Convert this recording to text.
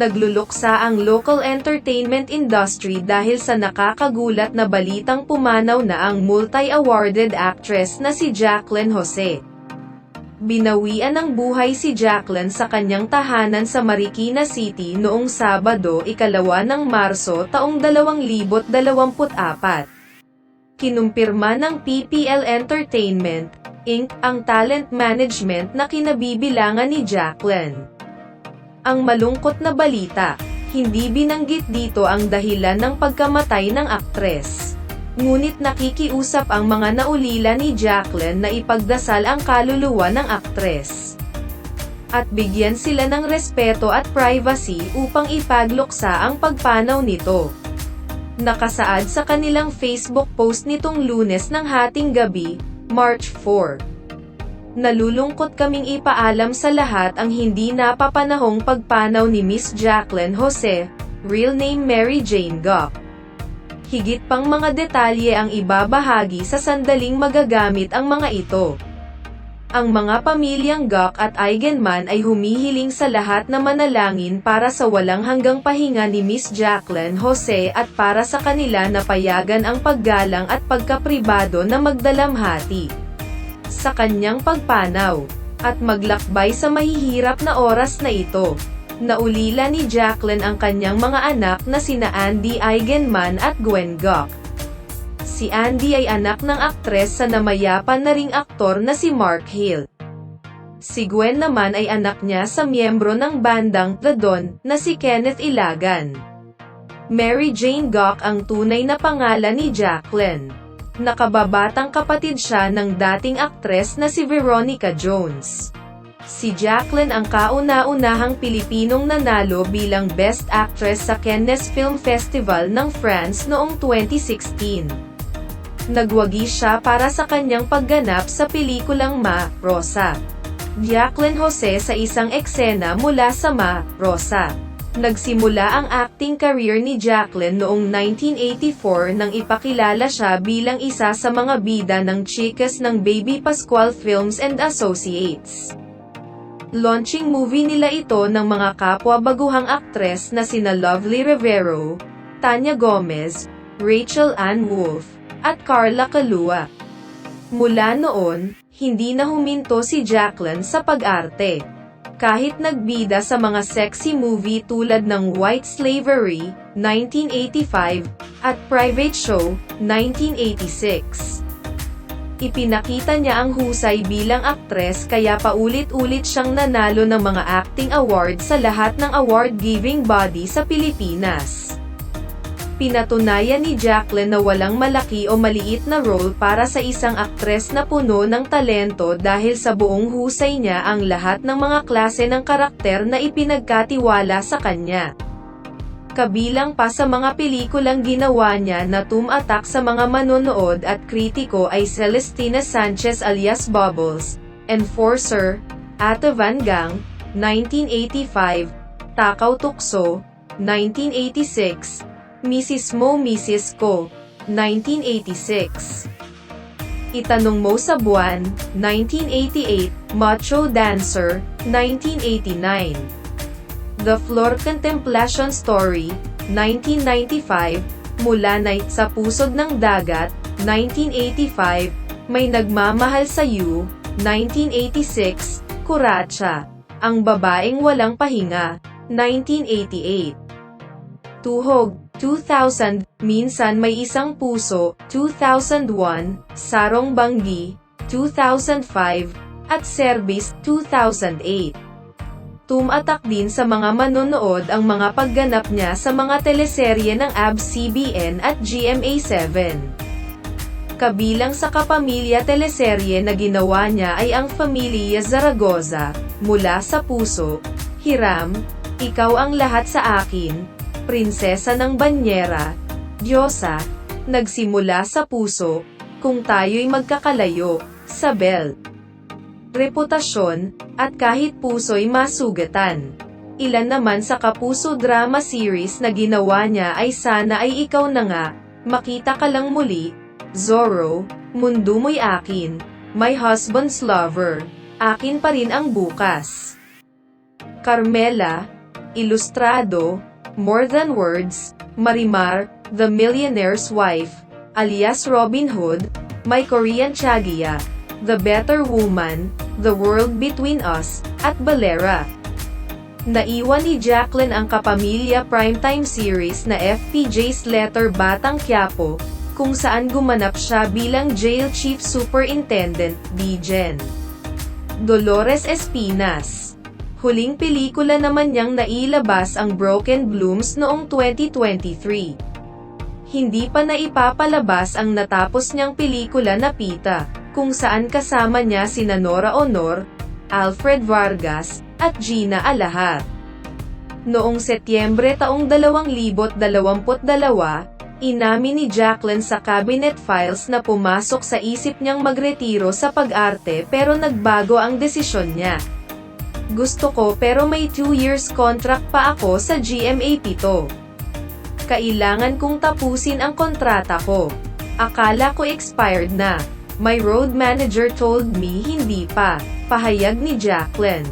Nagluluksa ang local entertainment industry dahil sa nakakagulat na balitang pumanaw na ang multi-awarded actress na si Jacqueline Jose. Binawian ng buhay si Jacqueline sa kanyang tahanan sa Marikina City noong Sabado, ikalawa ng Marso taong 2024. Kinumpirma ng PPL Entertainment, Inc. ang talent management na kinabibilangan ni Jacqueline. Ang malungkot na balita, hindi binanggit dito ang dahilan ng pagkamatay ng aktres. Ngunit nakikiusap ang mga naulila ni Jacqueline na ipagdasal ang kaluluwa ng aktres. At bigyan sila ng respeto at privacy upang ipagluksa ang pagpanaw nito. Nakasaad sa kanilang Facebook post nitong lunes ng hating gabi, March 4. Nalulungkot kaming ipaalam sa lahat ang hindi napapanahong pagpanaw ni Miss Jacqueline Jose, real name Mary Jane Gock. Higit pang mga detalye ang ibabahagi sa sandaling magagamit ang mga ito. Ang mga pamilyang Gok at Eigenman ay humihiling sa lahat na manalangin para sa walang hanggang pahinga ni Miss Jacqueline Jose at para sa kanila na payagan ang paggalang at pagkapribado na magdalamhati sa kanyang pagpanaw, at maglakbay sa mahihirap na oras na ito. Naulila ni Jacqueline ang kanyang mga anak na sina Andy Eigenman at Gwen Gok. Si Andy ay anak ng aktres sa namayapan na ring aktor na si Mark Hill. Si Gwen naman ay anak niya sa miyembro ng bandang The Don na si Kenneth Ilagan. Mary Jane Gok ang tunay na pangalan ni Jacqueline. Nakababatang kapatid siya ng dating aktres na si Veronica Jones. Si Jacqueline ang kauna-unahang Pilipinong nanalo bilang Best Actress sa Cannes Film Festival ng France noong 2016. Nagwagi siya para sa kanyang pagganap sa pelikulang Ma, Rosa. Jacqueline Jose sa isang eksena mula sa Ma, Rosa. Nagsimula ang acting career ni Jacqueline noong 1984 nang ipakilala siya bilang isa sa mga bida ng chikas ng Baby Pascual Films and Associates. Launching movie nila ito ng mga kapwa baguhang aktres na sina Lovely Rivero, Tanya Gomez, Rachel Ann Wolf, at Carla Kalua. Mula noon, hindi na huminto si Jacqueline sa pag-arte kahit nagbida sa mga sexy movie tulad ng White Slavery, 1985, at Private Show, 1986. Ipinakita niya ang husay bilang aktres kaya paulit-ulit siyang nanalo ng mga acting awards sa lahat ng award-giving body sa Pilipinas. Pinatunayan ni Jacqueline na walang malaki o maliit na role para sa isang aktres na puno ng talento dahil sa buong husay niya ang lahat ng mga klase ng karakter na ipinagkatiwala sa kanya. Kabilang pa sa mga pelikulang ginawa niya na tumatak sa mga manonood at kritiko ay Celestina Sanchez alias Bubbles, Enforcer, Ate Van Gang, 1985, Takaw Tukso, 1986, Mrs. Mo Mrs. Ko, 1986. Itanong mo sa buwan, 1988, Macho Dancer, 1989. The Floor Contemplation Story, 1995, Mula Night sa Pusod ng Dagat, 1985, May Nagmamahal sa You, 1986, Kuracha, Ang Babaeng Walang Pahinga, 1988. Tuhog, 2000, Minsan May Isang Puso, 2001, Sarong Banggi, 2005, at Service, 2008. Tumatak din sa mga manonood ang mga pagganap niya sa mga teleserye ng ABS-CBN at GMA7. Kabilang sa kapamilya teleserye na ginawa niya ay ang Familia Zaragoza, Mula sa Puso, Hiram, Ikaw ang Lahat sa Akin, prinsesa ng banyera, Diyosa, nagsimula sa puso, kung tayo'y magkakalayo, sa belt. Reputasyon, at kahit puso'y masugatan. Ilan naman sa kapuso drama series na ginawa niya ay Sana ay ikaw na nga, Makita ka lang muli, Zorro, Mundo mo'y akin, My Husband's Lover, Akin pa rin ang bukas. Carmela, Ilustrado, More Than Words, Marimar, The Millionaire's Wife, alias Robin Hood, My Korean Chagia, The Better Woman, The World Between Us, at Balera. Naiwan ni Jacqueline ang kapamilya primetime series na FPJ's Letter Batang Quiapo, kung saan gumanap siya bilang Jail Chief Superintendent, DGen. Dolores Espinas. Huling pelikula naman niyang nailabas ang Broken Blooms noong 2023. Hindi pa naipapalabas ang natapos niyang pelikula na Pita, kung saan kasama niya sina Nora Honor, Alfred Vargas, at Gina Alahat. Noong Setyembre taong 2022, inamin ni Jacqueline sa cabinet files na pumasok sa isip niyang magretiro sa pag-arte pero nagbago ang desisyon niya. Gusto ko pero may 2 years contract pa ako sa GMA Pito. Kailangan kong tapusin ang kontrata ko. Akala ko expired na. My road manager told me hindi pa. Pahayag ni Jacqueline.